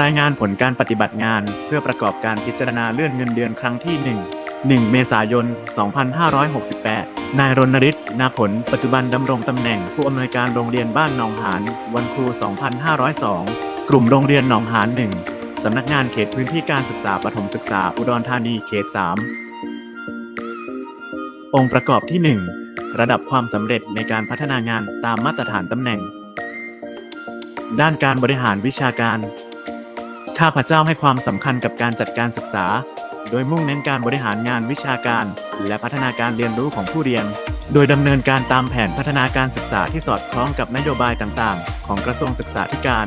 รายงานผลการปฏิบัติงาน เพื่อประกอบการพิจารณาเลื่อนเงินเดือนครั้งที่ 1 1 เมษายน 2568 นายรณฤทธิ์นาผล ปัจจุบันดำรงตำแหน่งผู้อำนวยการโรงเรียนบ้านหนองหาน วันครู 2502 กลุ่มโรงเรียนหนองหาน 1 สำนักงานเขตพื้นที่การศึกษาประถมศึกษาอุดรธานีเขต 3 องค์ประกอบที่ 1 ระดับความสำเร็จในการพัฒนางานตามมาตรฐานตำแหน่ง ด้านการบริหารวิชาการ ข้าพเจ้าให้ความสำคัญกับการจัดการศึกษา โดยมุ่งเน้นการบริหารงานวิชาการ และพัฒนาการเรียนรู้ของผู้เรียน โดยดำเนินการตามแผนพัฒนาการศึกษาที่สอดคล้องกับนโยบายต่างๆ ของกระทรวงศึกษาธิการ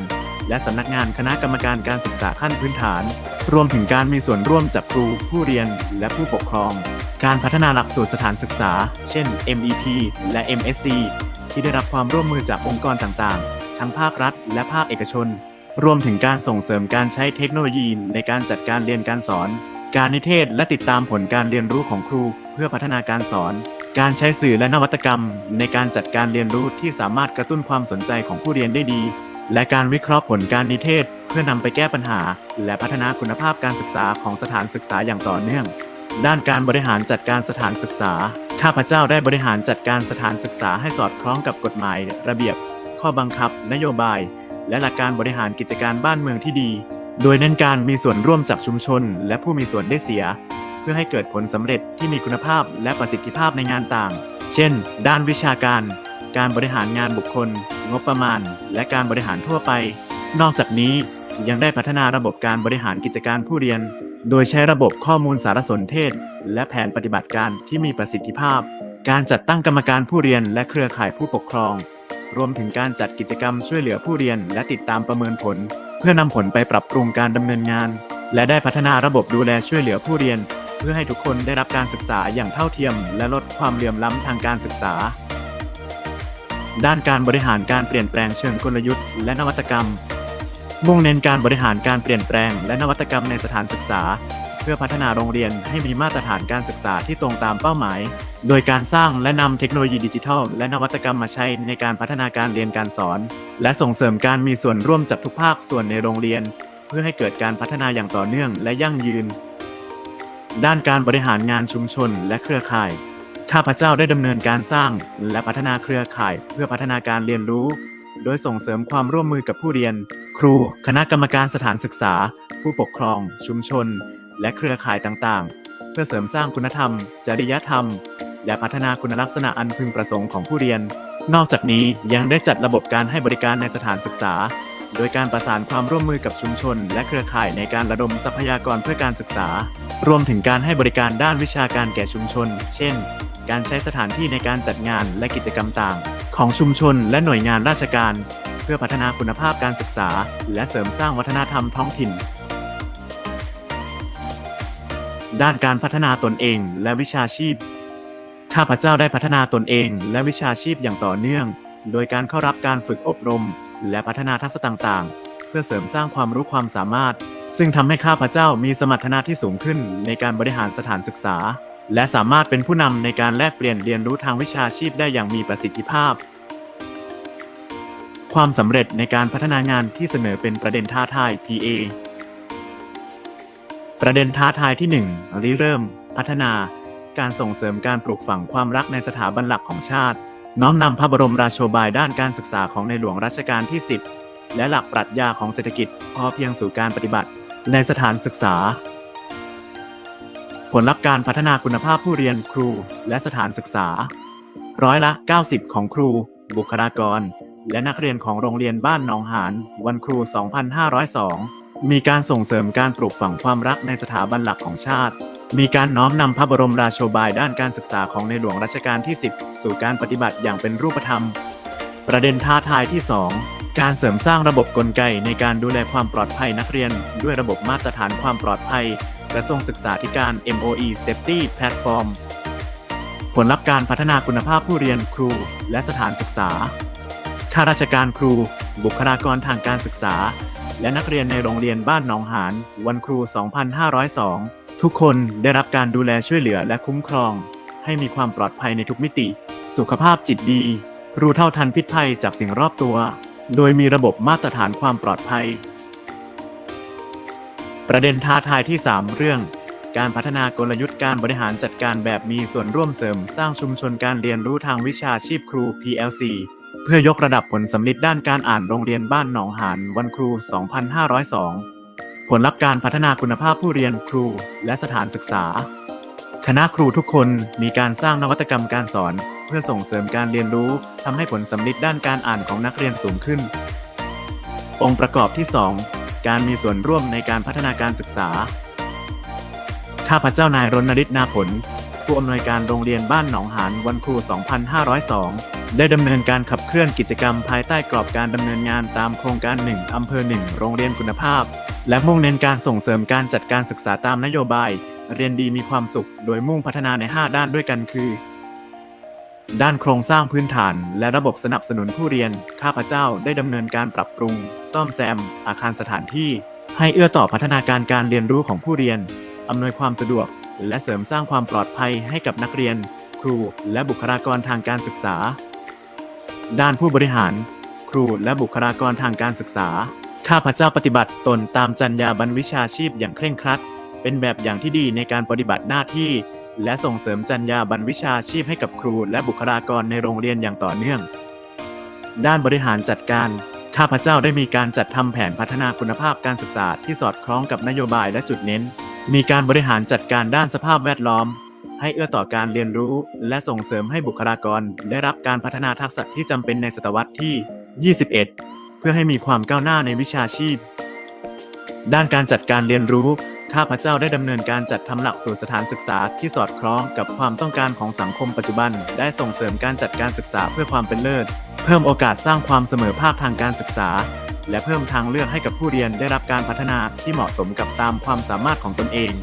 และสำนักงานคณะกรรมการการศึกษาขั้นพื้นฐาน รวมถึงการมีส่วนร่วมจากครูผู้เรียนและผู้ปกครอง การพัฒนาหลักสูตรสถานศึกษา เช่น MEP และ MSc ที่ได้รับความร่วมมือจากองค์กรต่างๆ ทั้งภาครัฐ และภาคเอกชน รวมถึงการส่งเสริมการใช้เทคโนโลยีในการจัดการเรียนการสอน การนิเทศและติดตามผลการเรียนรู้ของครู เพื่อพัฒนาการสอน การใช้สื่อและนวัตกรรม ในการจัดการเรียนรู้ที่สามารถกระตุ้นความสนใจของผู้เรียนได้ดี และการวิเคราะห์ผลการนิเทศ เพื่อนำไปแก้ปัญหา และพัฒนาคุณภาพการศึกษาของสถานศึกษาอย่างต่อเนื่อง ด้านการบริหารจัดการสถานศึกษา ข้าพเจ้าได้บริหารจัดการสถานศึกษาให้สอดคล้องกับกฎหมาย ระเบียบ ข้อบังคับ นโยบาย และหลักการบริหารกิจการบ้านเมืองที่ดี โดยเน้นการมีส่วนร่วมจากชุมชน และผู้มีส่วนได้เสีย เพื่อให้เกิดผลสำเร็จที่มีคุณภาพและประสิทธิภาพในงานต่าง เช่น ด้านวิชาการ การบริหารงานบุคคล งบประมาณ และการบริหารทั่วไป นอกจากนี้ยังได้พัฒนาระบบการบริหารกิจการผู้เรียน โดยใช้ระบบข้อมูลสารสนเทศ และแผนปฏิบัติการที่มีประสิทธิภาพ การจัดตั้งกรรมการผู้เรียนและเครือข่ายผู้ปกครอง รวมถึงการจัดกิจกรรมช่วยเหลือผู้เรียน และติดตามประเมินผล เพื่อนำผลไปปรับปรุงการดำเนินงาน และได้พัฒนาระบบดูแลช่วยเหลือผู้เรียน เพื่อให้ทุกคนได้รับการศึกษาอย่างเท่าเทียม และลดความเหลื่อมล้ำทางการศึกษา ด้านการบริหารการเปลี่ยนแปลงเชิงกลยุทธ์ และนวัตกรรมมุ่งเน้นการบริหารการเปลี่ยนแปลง และนวัตกรรมในสถานศึกษา เพื่อพัฒนาโรงเรียนให้มีมาตรฐานการศึกษาที่ตรงตามเป้าหมาย โดยการสร้างและนำเทคโนโลยีดิจิทัล และนวัตกรรมมาใช้ในการพัฒนาการเรียนการสอน และส่งเสริมการมีส่วนร่วมจากทุกภาคส่วนในโรงเรียน เพื่อให้เกิดการพัฒนาอย่างต่อเนื่องและยั่งยืน ด้านการบริหารงานชุมชนและเครือข่าย ข้าพเจ้าได้ดำเนินการสร้าง และพัฒนาเครือข่าย เพื่อพัฒนาการเรียนรู้ โดยส่งเสริมความร่วมมือกับผู้เรียน ครู คณะกรรมการสถานศึกษา ผู้ปกครอง ชุมชน และเครือข่ายต่างๆ เพื่อเสริมสร้างคุณธรรม จริยธรรม และพัฒนาคุณลักษณะอันพึงประสงค์ของผู้เรียน นอกจากนี้ยังได้จัดระบบการให้บริการในสถานศึกษา โดยการประสานความร่วมมือกับชุมชน และเครือข่ายในการระดมทรัพยากรเพื่อการศึกษา รวมถึงการให้บริการด้านวิชาการแก่ชุมชน เช่น การใช้สถานที่ในการจัดงานและกิจกรรมต่าง ของชุมชน และหน่วยงานราชการ เพื่อพัฒนาคุณภาพการศึกษา และเสริมสร้างวัฒนธรรมท้องถิ่นด้านการพัฒนาตนเองและวิชาชีพ ข้าพเจ้าได้พัฒนาตนเองและวิชาชีพอย่างต่อเนื่อง โดยการเข้ารับการฝึกอบรม และพัฒนาทักษะต่างๆ เพื่อเสริมสร้างความรู้ความสามารถ ซึ่งทำให้ข้าพเจ้ามีสมรรถนะที่สูงขึ้นในการบริหารสถานศึกษา และสามารถเป็นผู้นำในการแลกเปลี่ยนเรียนรู้ทางวิชาชีพได้อย่างมีประสิทธิภาพ ความสำเร็จในการพัฒนางานที่เสนอเป็นประเด็นท้าทาย PA ประเด็นท้าทายที่ 1 ริเริ่ม พัฒนา การส่งเสริมการปลูกฝังความรักในสถาบันหลักของชาติ น้อมนำพระบรมราโชบายด้านการศึกษาของในหลวงรัชกาลที่ 10 และหลักปรัชญาของเศรษฐกิจพอเพียงสู่การปฏิบัติ ในสถานศึกษา ผลลัพธ์การพัฒนาคุณภาพผู้เรียนครูและสถานศึกษา ร้อยละ 90 ของครู บุคลากร และนักเรียนของโรงเรียนบ้านหนองหานวันครู 2502 มีการส่งเสริมการปลูกฝังความรักในสถาบันหลักของชาติ มีการน้อมนำพระบรมราโชบายด้านการศึกษาของในหลวงรัชกาลที่ 10 สู่การปฏิบัติอย่างเป็นรูปธรรม ประเด็นท้าทายที่ 2 การเสริมสร้างระบบกลไกในการดูแลความปลอดภัยนักเรียน ด้วยระบบมาตรฐานความปลอดภัยกระทรวงศึกษาธิการ MOE Safety Platform ผลลัพธ์การพัฒนาคุณภาพผู้เรียนครู และสถานศึกษา ข้าราชการครู บุคลากรทางการศึกษา และนักเรียนในโรงเรียนบ้านหนองหานวันครู 2502 ทุกคนได้รับการดูแลช่วยเหลือและคุ้มครอง ให้มีความปลอดภัยในทุกมิติ สุขภาพจิตดี รู้เท่าทันพิษภัยจากสิ่งรอบตัว โดยมีระบบมาตรฐานความปลอดภัย ประเด็นท้าทายที่ 3 เรื่อง การพัฒนากลยุทธ์การบริหารจัดการแบบมีส่วนร่วมเสริม สร้างชุมชนการเรียนรู้ทางวิชาชีพครู PLC เพื่อยกระดับผลสำลิดด้านการอ่านโรงเรียนบ้านหนองหานวันครู 2502 ผลลัพธ์การพัฒนาคุณภาพผู้เรียนครูและสถานศึกษา คณะครูทุกคนมีการสร้างนวัตกรรมการสอน เพื่อส่งเสริมการเรียนรู้ทำให้ผลสำลิดด้านการอ่านของนักเรียนสูงขึ้น องค์ประกอบที่ 2 การมีส่วนร่วมในการพัฒนาการศึกษา ข้าพเจ้านายรณฤทธิ์นาผล ผู้อำนวยการโรงเรียนบ้านหนองหานวันครู 2502ได้ดำเนินการขับเคลื่อนกิจกรรมภายใต้กรอบการดำเนินงานตามโครงการ 1 อำเภอ 1 โรงเรียนคุณภาพ และมุ่งเน้นการส่งเสริมการจัดการศึกษาตามนโยบาย เรียนดีมีความสุข โดยมุ่งพัฒนาใน 5 ด้านด้วยกันคือ ด้านโครงสร้างพื้นฐาน และระบบสนับสนุนผู้เรียน ข้าพเจ้าได้ดำเนินการปรับปรุง ซ่อมแซม อาคารสถานที่ ให้เอื้อต่อพัฒนาการการเรียนรู้ของผู้เรียน อำนวยความสะดวก และเสริมสร้างความปลอดภัยให้กับนักเรียน ครู และบุคลากรทางการศึกษา ด้านผู้บริหาร ครู และบุคลากรทางการศึกษา ข้าพเจ้าปฏิบัติตนตามจรรยาบรรณวิชาชีพอย่างเคร่งครัด เป็นแบบอย่างที่ดีในการปฏิบัติหน้าที่ และส่งเสริมจรรยาบรรณวิชาชีพให้กับครูและบุคลากรในโรงเรียนอย่างต่อเนื่อง ด้านบริหารจัดการ ข้าพเจ้าได้มีการจัดทำแผนพัฒนาคุณภาพการศึกษาที่สอดคล้องกับนโยบายและจุดเน้น มีการบริหารจัดการด้านสภาพแวดล้อม ให้เอื้อต่อการเรียนรู้ และส่งเสริมให้บุคลากร ได้รับการพัฒนาทักษะที่จำเป็นในศตวรรษที่ 21 พื่อให้มีความก้าวหน้าในวิชาชีพ ด้านการจัดการเรียนรู้ ข้าพเจ้าได้ดำเนินการจัดทำหลักสูตรสถานศึกษาที่สอดคล้องกับความต้องการของสังคมปัจจุบัน ได้ส่งเสริมการจัดการศึกษาเพื่อความเป็นเลิศ เพิ่มโอกาสสร้างความเสมอภาคทางการศึกษา และเพิ่มทางเลือกให้กับผู้เรียนได้รับการพัฒนาที่เหมาะสมกับตามความสามารถของตนเอง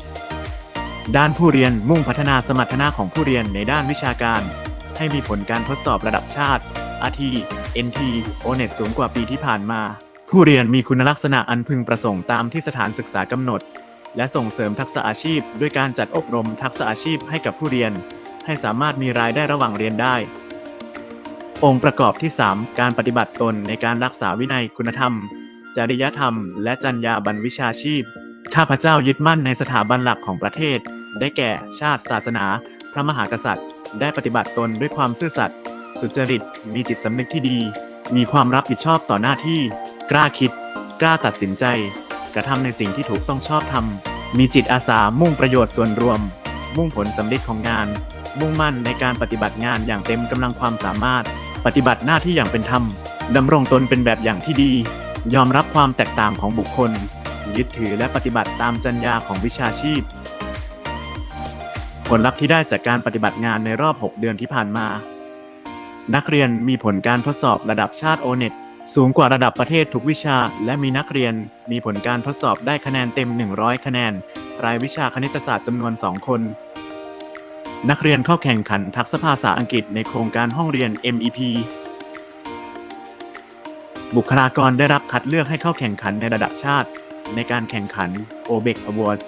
ด้านผู้เรียนมุ่งพัฒนาสมรรถนะของผู้เรียนในด้านวิชาการ ให้มีผลการทดสอบระดับชาติ RT NT ONET สูงกว่าปีที่ผ่านมา ผู้เรียนมีคุณลักษณะอันพึงประสงค์ตามที่สถานศึกษากำหนด และส่งเสริมทักษะอาชีพ ด้วยการจัดอบรมทักษะอาชีพให้กับผู้เรียน ให้สามารถมีรายได้ระหว่างเรียนได้ องค์ประกอบที่ 3 การปฏิบัติตนในการรักษาวินัยคุณธรรม จริยธรรม และจรรยาบรรณวิชาชีพข้าพเจ้ายึดมั่นในสถาบันหลักของประเทศ ได้แก่ชาติศาสนา พระมหากษัตริย์ ได้ปฏิบัติตนด้วยความซื่อสัตย์ สุจริต มีจิตสำนึกที่ดี มีความรับผิดชอบต่อหน้าที่ กล้าคิด กล้าตัดสินใจ กระทำในสิ่งที่ถูกต้องชอบทำมีจิตอาสามุ่งประโยชน์ส่วนรวม มุ่งผลสำเร็จของงาน มุ่งมั่นในการปฏิบัติงานอย่างเต็มกำลังความสามารถ ปฏิบัติหน้าที่อย่างเป็นธรรมดำรงตนเป็นแบบอย่างที่ดี ยอมรับความแตกต่างของบุคคล ยึดถือและปฏิบัติตามจรรยาของวิชาชีพ ผลลัพธ์ที่ได้จากการปฏิบัติงานในรอบ 6 เดือนที่ผ่านมา นักเรียนมีผลการทดสอบระดับชาติโอเน็ตสูงกว่าระดับประเทศทุกวิชา และมีนักเรียนมีผลการทดสอบได้คะแนนเต็ม 100 คะแนน รายวิชาคณิตศาสตร์จำนวน 2 คน นักเรียนเข้าแข่งขันทักษะภาษาอังกฤษในโครงการห้องเรียน MEP บุคลากรได้รับคัดเลือกให้เข้าแข่งขันในระดับชาติ ในการแข่งขัน OBEC Awards